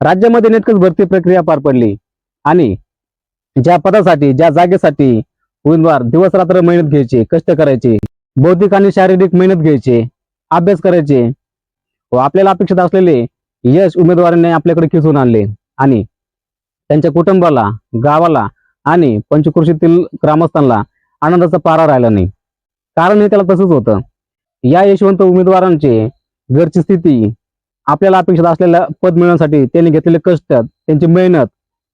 राज्यामध्ये नेटकच भरती प्रक्रिया पार पडली. आणि ज्या पदासाठी ज्या जागेसाठी उमेदवार दिवस रात्र मेहनत घ्यायचे कष्ट करायचे बौद्धिक आणि शारीरिक मेहनत घ्यायचे अभ्यास करायचे व आपल्याला अपेक्षित असलेले यश उमेदवारांनी आपल्याकडे खिचून आणले. आणि त्यांच्या कुटुंबाला गावाला आणि पंचकृषीतील ग्रामस्थांना आनंदाचा पारा राहिला नाही. कारण हे त्याला तसंच होतं. या यशवंत उमेदवारांचे घरची स्थिती आपल्याला अपेक्षित असलेलं पद मिळवण्यासाठी त्यांनी घेतलेले कष्ट त्यांची मेहनत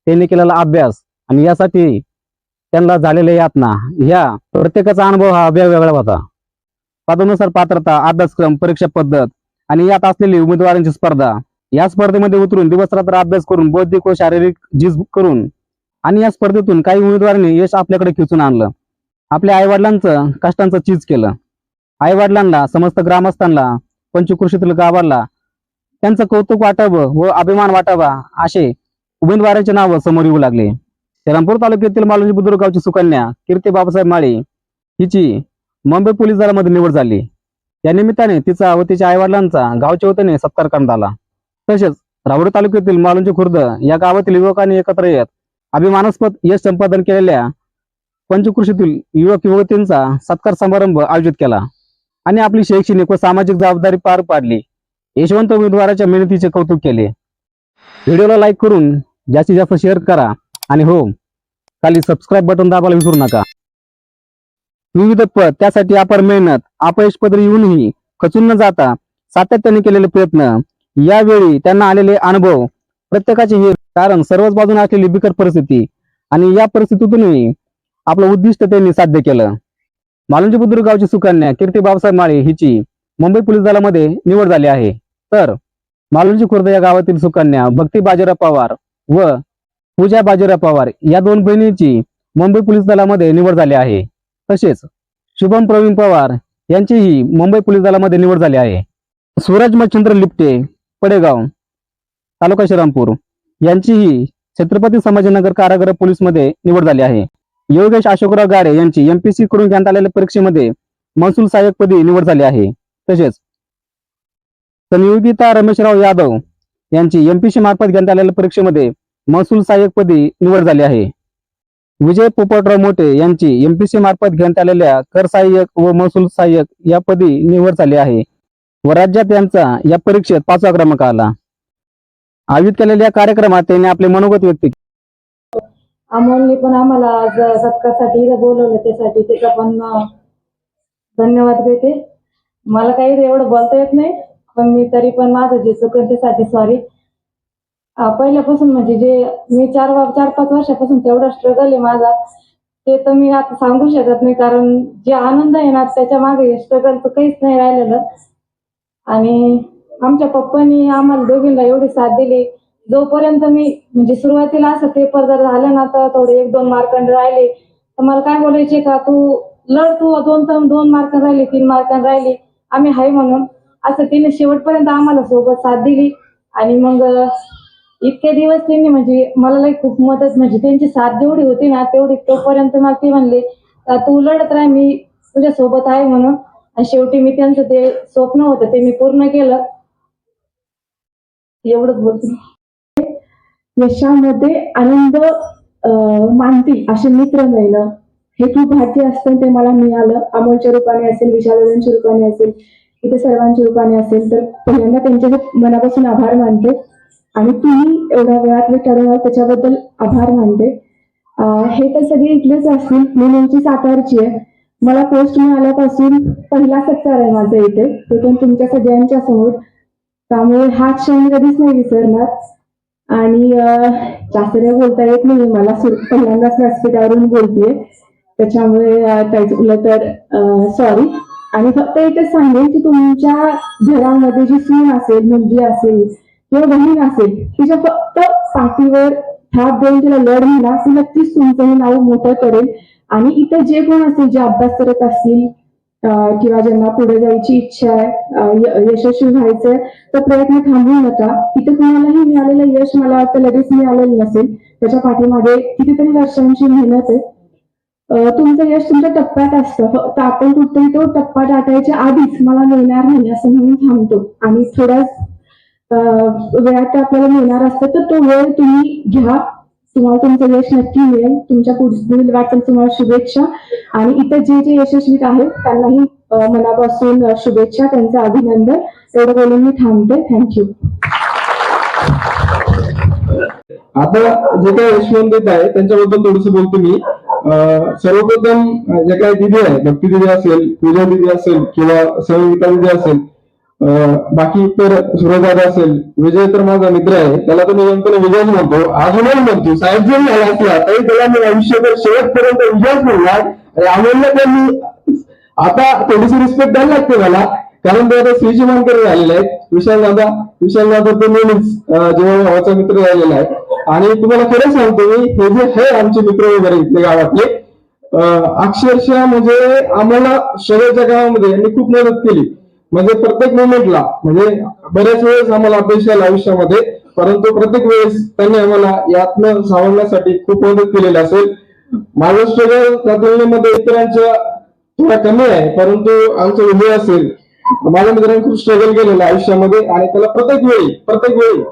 त्यांनी केलेला अभ्यास आणि यासाठी त्यांना झालेल्या यातना ह्या प्रत्येकाचा अनुभव हा वेगवेगळा होता. पदानुसार पात्रता अभ्यासक्रम परीक्षा पद्धत आणि यात असलेली उमेदवारांची स्पर्धा या स्पर्धेमध्ये उतरून दिवस रात्र अभ्यास करून बौद्धिक व शारीरिक झीज करून आणि या स्पर्धेतून काही उमेदवारांनी यश आपल्याकडे खेचून आणलं. आपल्या आईवडिलांचं कष्टांचं चीज केलं. आईवडिलांना समस्त ग्रामस्थांना पंचकृषीतील गावाला त्यांचं कौतुक वाटावं व अभिमान वाटावा असे उमेदवारांचे नाव समोर येऊ लागले. श्रीरामपूर तालुक्यातील मालोजी बुद्रुक गावची सुकन्या कीर्ती बाबासाहेब माळी हिची मुंबई पोलीस दलामध्ये निवड झाली. या निमित्ताने तिचा व तिच्या आईवडिलांचा गावच्या वतीने सत्कार करण्यात आला. तसेच राहुरी तालुक्यातील मालुंजी खुर्द या गावातील युवकांनी एकत्र येत अभिमानास्पद यश संपादन केलेल्या पंचकृषीतील युवक युवतींचा सत्कार समारंभ आयोजित केला आणि आपली शैक्षणिक व सामाजिक जबाबदारी पार पाडली. यशवंत उमेदवाराच्या मेहनतीचे कौतुक केले. व्हिडिओला लाईक करून जास्तीत जास्त शेअर करा. आणि हो खाली सबस्क्राईब बटन दाबायला विसरू नका. विविध पद त्यासाठी अपार मेहनत अपयश पदरी येऊनही खचून न जाता सातत्याने केलेले प्रयत्न. यावेळी त्यांना आलेले अनुभव प्रत्येकाचे हे कारण सर्वच बाजूने असलेली बिकट परिस्थिती आणि या परिस्थितीतूनही आपलं उद्दिष्ट त्यांनी साध्य केलं. मालुंजी बुद्रुक गावची सुकन्या कीर्ती बाबासाहेब माळे हिची मुंबई पोलीस दलामध्ये निवड झाली आहे. तर मालुंजी खुर्द या गावातील सुकन्या भक्ती बाजीराव पवार व पूजा बाजीराव पवार या दोन बहिणींची मुंबई पोलीस दलामध्ये निवड झाली आहे. तसेच शुभम प्रवीण पवार यांचीही मुंबई पोलीस दलामध्ये निवड झाली आहे. सूरज मच्छिंद्र लिपटे पडेगाव तालुका श्रीरामपूर यांचीही छत्रपती संभाजीनगर कारागृह पोलीसमध्ये निवड झाली आहे. योगेश अशोकराव गाडे यांची एमपीसी कडून घेण्यात आलेल्या परीक्षेमध्ये महसूल सहाय्यक पदी निवड झाली आहे. तसेच संयोगिता रमेशराव यादव यांची एमपीसी मार्फत घेण्यात आलेल्या परीक्षेमध्ये महसूल सहाय्यक पदी निवड झाली आहे. विजय पोपटराव मोठे यांची एमपीसी मार्फत घेण्यात आलेल्या कर सहाय्यक व महसूल सहाय्यक या पदी निवड झाली आहे व राज्यात यांचा या परीक्षेत पाचवा क्रमांक आला. आयोजित केलेल्या कार्यक्रमात त्यांनी आपले मनोगत व्यक्त केले. अमोलने पण आम्हाला आज सत्कारसाठी बोलवलं त्यासाठी त्याचा पण धन्यवाद देते. मला काही एवढं बोलता येत नाही. पण मी तरी पण माझं जे चुकन त्यासाठी सॉरी पहिल्यापासून म्हणजे जे मी चार चार पाच वर्षापासून तेवढा स्ट्रगल आहे माझा ते तर मी आता सांगू शकत नाही कारण जे आनंद आहे ना त्याच्यामागे स्ट्रगल तर काहीच नाही राहिलेलं. आणि आमच्या पप्पांनी आम्हाला दोघींना एवढी साथ दिली. जोपर्यंत मी म्हणजे सुरुवातीला असं पेपर जर झालं ना तर थोडे एक दोन मार्कांनी राहिले. तर मला काय बोलायचे का तू लढ तू दोन तर दोन मार्कांनी राहिली तीन मार्कांनी राहिली. आम्ही हाय म्हणून. असं तिने शेवटपर्यंत आम्हाला सोबत साथ दिली. आणि मग इतके दिवस त्यांनी म्हणजे मला लई खूप मदत म्हणजे त्यांची साथ जेवढी होती ना तेवढी तोपर्यंत मला ते म्हणले तू लढत राह मी तुझ्या सोबत आहे म्हणून. आणि शेवटी मी त्यांचं ते स्वप्न होतं ते मी पूर्ण केलं. एवढंच बोलते. यशामध्ये आनंद मानतील असे मित्र मिळणं. हे खूप भाग्य असतं ते मला मिळालं. अमोलच्या रूपाने असेल विशालच्या रूपाने असेल. इथे सर्वांची रूपाने असेल तर पहिल्यांदा त्यांचे मनापासून आभार मानते. आणि तुम्ही एवढ्या वेळात ठरवणार त्याच्याबद्दल आभार मानते. हे तर सगळे इथलेच असतील. मी नेमकी सातारची आहे. मला पोस्ट मिळाल्यापासून पहिला सत्कार आहे माझा इथे. ते पण तुमच्या सगळ्यांच्या समोर. त्यामुळे हा क्षण कधीच नाही विसरणार. आणि अं, जास्त काही बोलता येत नाही. मला पहिल्यांदाच व्यासपीठावरून बोलतेय. त्याच्यामुळे अं, उलट तर सॉरी आणि फक्त एकच सांगेन की तुमच्या घरामध्ये जी सून असेल मुलगी असेल किंवा बहीण असेल तिच्या फक्त पाठीवर हात देऊन तिला लढ म्हणा ती नक्कीच तुमचंही नाव मोठं करेल. आणि इतर जे कोण असेल जे अभ्यास करत असतील किंवा ज्यांना पुढे जायची इच्छा आहे यशस्वी व्हायचंय तर प्रयत्न थांबवू नका. इथे कोणालाही मिळालेलं यश मला वाटतं लगेच मिळालेलं नसेल. त्याच्या पाठीमागे कितीतरी वर्षांची मेहनत आहे. तुमचं यश तुमच्या टप्प्यात असतं. हो, फक्त आपण कुठेही तो टप्पा टाकायच्या आधीच मला मिळणार नाही असं म्हणून थांबतो. आणि थोड्या वेळात आपल्याला मिळणार असतं तर तो वेळ तुम्ही घ्या. तुम्हाला तुमचं यश नक्की मिळेल. तुमच्या पुढील वाटेल तुम्हाला शुभेच्छा. आणि इतर जे जे यशस्वी आहेत त्यांनाही मनापासून शुभेच्छा त्यांचं अभिनंदन. एवढं बोलून मी थांबते. थँक्यू आता जे काही यशवंत आहे त्यांच्याबद्दल थोडस बोलतो मी. सर्वप्रथम जे काही दिदी आहे भक्ती दिदी असेल पूजा दिदी असेल किंवा संगीता दिदी असेल अं, बाकी तर सुरदादा असेल विजय तर माझा मित्र आहे त्याला तर मी नेमकं विजयच म्हणतो. अजूनही म्हणतो साहेब जरी झाला असला तरी त्याला मी आयुष्यभर शेवटपर्यंत विजयच म्हणणार. आणि आम्हाला त्यांनी आता थोडीशी रिस्पेक्ट द्यायला लागते मला कारण ते आता श्रीची मानकरी झालेले आहेत. विशाल दादा विशाल दादा तर नेहमीच जेव्हा भावाचा मित्र झालेला आहे. आणि तुम्हाला खरं सांगतो मी हे जे हे आमचे मित्र वगैरे इथले गावातले अक्षरशः म्हणजे आम्हाला शहराच्या गावामध्ये यांनी खूप मदत केली. म्हणजे प्रत्येक मोमेंटला म्हणजे बऱ्याच वेळेस आम्हाला अपेक्षा आला आयुष्यामध्ये परंतु प्रत्येक वेळेस त्यांनी आम्हाला यातनं सावरण्यासाठी खूप मदत केलेली असेल. माझं स्ट्रगल त्या तुलनेमध्ये इतरांच्या थोडा कमी आहे परंतु आमचं उभे असेल. माझ्या मित्रांनी खूप स्ट्रगल केलेलं आयुष्यामध्ये आणि त्याला प्रत्येक वेळी प्रत्येक वेळी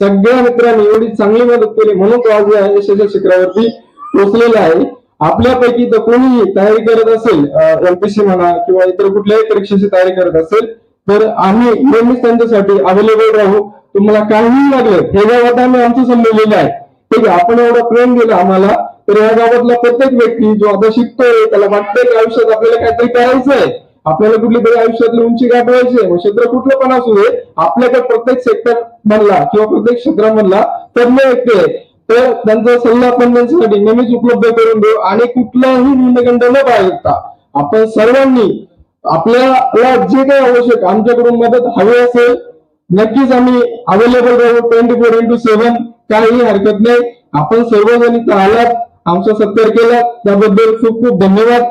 सगळ्या मित्रांनी एवढी चांगली मदत केली. म्हणून तो आज या यशाच्या शिखरावरती पोहोचलेला आहे. आपल्यापैकी तर कोणीही तयारी करत असेल एमपीसी म्हणा किंवा इतर कुठल्याही परीक्षेची तयारी करत असेल तर आम्ही नेहमीच त्यांच्यासाठी अवेलेबल राहू. तुम्हाला काहीही लागलं हे गावात आम्ही आमचं समजलेलं आहे. ठीक आहे आपण एवढं प्रेम दिलं आम्हाला तर या गावातला प्रत्येक व्यक्ती जो आता शिकतोय त्याला वाटतंय की आयुष्यात आपल्याला काहीतरी करायचं आहे आपल्याला कुठली तरी आयुष्यातली उंची गाठवायची आहे. मग क्षेत्र कुठलं पण असू दे आपल्याकडे प्रत्येक सेक्टर म्हणला किंवा प्रत्येक क्षेत्रामधला तज्ञ व्यक्ती आहे. तर त्यांचा सल्ला आपण त्यांच्यासाठी नेहमीच उपलब्ध करून देऊ आणि कुठलाही न्यूनगंड न बाळगता आपण सर्वांनी आपल्याला जे काही आवश्यक आमच्याकडून मदत हवी असेल नक्कीच आम्ही अवेलेबल राहू ट्वेंटी फोर इंटू सेव्हन काहीही हरकत नाही. आपण सर्वजण इथं आलात आमचा सत्कार केला त्याबद्दल खूप खूप धन्यवाद.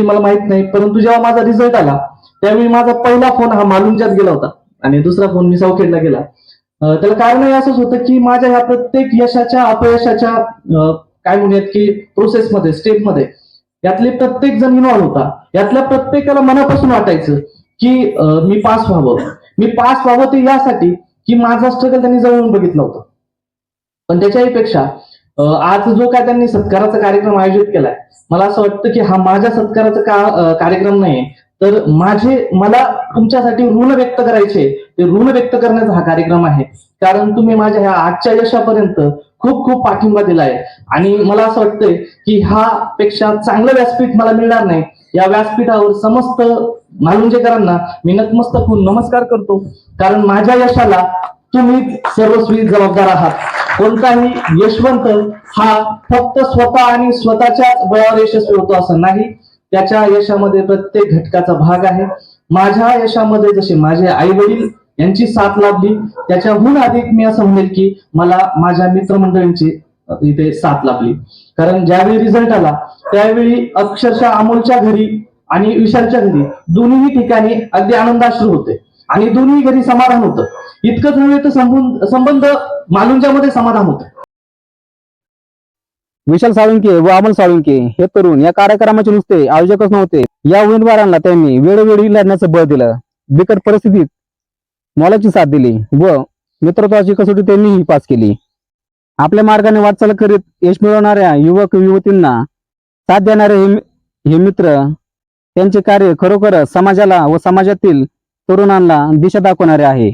कधी मला माहीत नाही परंतु जेव्हा माझा रिझल्ट आला त्यावेळी माझा पहिला फोन हा मालुंच्यात गेला होता आणि दुसरा फोन मी सावखेडला गेला. अं, त्याला कारणही असंच होतं की माझ्या ह्या प्रत्येक यशाच्या अपयशाच्या काय म्हणूयात की प्रोसेसमध्ये स्टेपमध्ये यातले प्रत्येक जण इन्व्हॉल्व्ह होता. यातल्या प्रत्येकाला मनापासून वाटायचं की मी पास व्हावं. मी पास व्हावं ते यासाठी की माझा स्ट्रगल त्यांनी जवळून बघितलं होतं. पण त्याच्याही पेक्षा आज जो काय त्यांनी सत्काराचा कार्यक्रम आयोजित केलाय मला असं वाटतं की हा माझ्या सत्काराचा का कार्यक्रम नाही तर माझे मला तुमच्यासाठी ऋण व्यक्त करायचे ते ऋण व्यक्त करण्याचा हा कार्यक्रम आहे. कारण तुम्ही माझ्या ह्या आजच्या यशापर्यंत खूप खूप पाठिंबा दिलाय. आणि मला असं वाटतंय की हा पेक्षा चांगलं व्यासपीठ मला मिळणार नाही. या व्यासपीठावर समस्त मालुंजेकरांना मी नतमस्तक होऊन नमस्कार करतो. कारण माझ्या यशाला तुम्ही सर्वस्वी जबाबदार आहात. कोणताही यशवंत हा फक्त स्वतः आणि स्वतःच्याच बळावर यशस्वी होतो असं नाही. त्याच्या यशामध्ये प्रत्येक घटकाचा भाग आहे. माझ्या यशामध्ये जसे माझे आई वडील यांची साथ लाभली त्याच्याहून अधिक मी असं म्हणेल की मला माझ्या मित्रमंडळींची इथे साथ लाभली. कारण ज्यावेळी रिझल्ट आला त्यावेळी अक्षरशः अमोलच्या घरी आणि विशालच्या घरी दोन्ही ठिकाणी अगदी आनंदाश्रू होते. आणि दोन्ही घरी समाधान होतं. इतकंच नव्हे तर संबंध मालुंजामध्ये समाधान होत. विशाल साळुंके व अमल साळुंके हे तरुण या कार्यक्रमाचे नुसते आयोजकच नव्हते. या उमेदवारांना त्यांनी वेळोवेळी लढण्याचं बळ दिलं. बिकट परिस्थितीत मोलाची साथ दिली व मित्रत्वाची कसोटी त्यांनीही पास केली. आपल्या मार्गाने वाटचाल करीत यश मिळवणाऱ्या युवक युवतींना साथ देणारे हे हे मित्र त्यांचे कार्य खरोखर समाजाला व समाजातील तरुणांना दिशा दाखवणारे आहे.